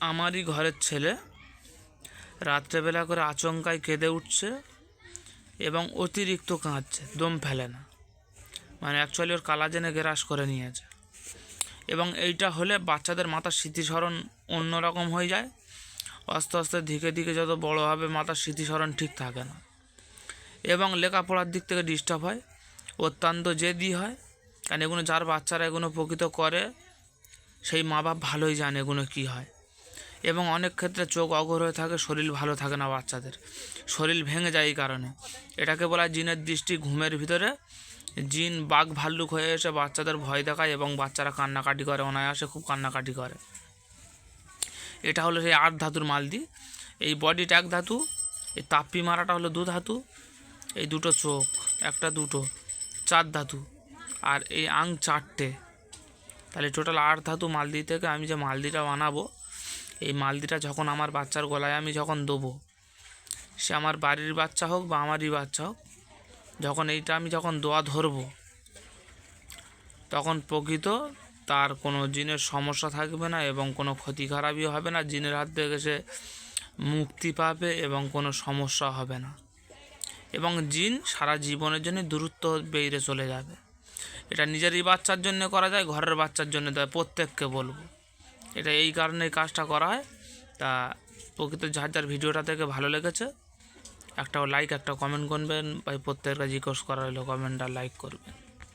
আমারই ঘরের ছেলে। রাত্রেবেলা করে আচমকায় কেঁদে উঠছে এবং অতিরিক্ত কাঁদছে, দম ফেলে না। মানে অ্যাকচুয়ালি ওর কালাজেনে গ্রাস করে নিয়েছে। এবং এইটা হলে বাচ্চাদের মাথার স্মৃতিস্মরণ অন্যরকম হয়ে যায়। আস্তে আস্তে ধীরে ধীরে যত বড় হবে, মাথার স্মৃতিস্মরণ ঠিক থাকে না। এবং লেখাপড়ার দিক থেকে ডিস্টার্ব হয়, অত্যন্ত জেদি হয়। কারণ এগুলো যার বাচ্চারা এগুলো প্রকৃত করে, সেই মা বাপ ভালোই জানে এগুলো কী হয়। এবং অনেক ক্ষেত্রে চোখ অগর হয়ে থাকে, শরীর ভালো থাকে না বাচ্চাদের। শরীর ভেঙে যায় এই কারণে। এটাকে বলা হয় জিনের দৃষ্টি ঘুমের ভিতরে। জিন বাঘ ভাল্লুক হয়ে এসে বাচ্চাদের ভয় দেখায় এবং বাচ্চারা কান্নাকাটি করে, অনায়াসে খুব কান্নাকাটি করে। এটা হলো সেই আট ধাতুর মালদি। এই বডিটা এক ধাতু, এই তাপ্পি মারাটা হলো দু ধাতু, এই দুটো চোখ, একটা দুটো, চার ধাতু আর এই আং চারটে। তাহলে টোটাল আট ধাতু মালদি থেকে আমি যে মালদিটা বানাবো এই মালদিটা যখন আমার বাচ্চার গলায় আমি যখন দেবো, সে আমার বাড়ির বাচ্চা হোক বা আমারই বাচ্চা হোক, যখন এইটা আমি যখন দোয়া ধরবো, তখন প্রকৃত তার কোনো জিনের সমস্যা থাকবে না এবং কোনো ক্ষতি খারাপই হবে না, জিনের হাত থেকে সে মুক্তি পাবে এবং কোনো সমস্যা হবে না। এবং জিন সারা জীবনের জন্য দূরত্ব বেরিয়ে চলে যাবে। এটা নিজেরই বাচ্চার জন্য করা যায়, ঘরের বাচ্চার জন্য দেয়, প্রত্যেককে বলব। এটা এই কারণে কাজটা করা হয়। তা প্রকৃত যার যার ভিডিওটা থেকে ভালো লেগেছে একটা লাইক একটা কমেন্ট করবেন। ভাই প্রত্যেকটা রিকোয়েস্ট করা হলো কমেন্ট আর লাইক করবেন।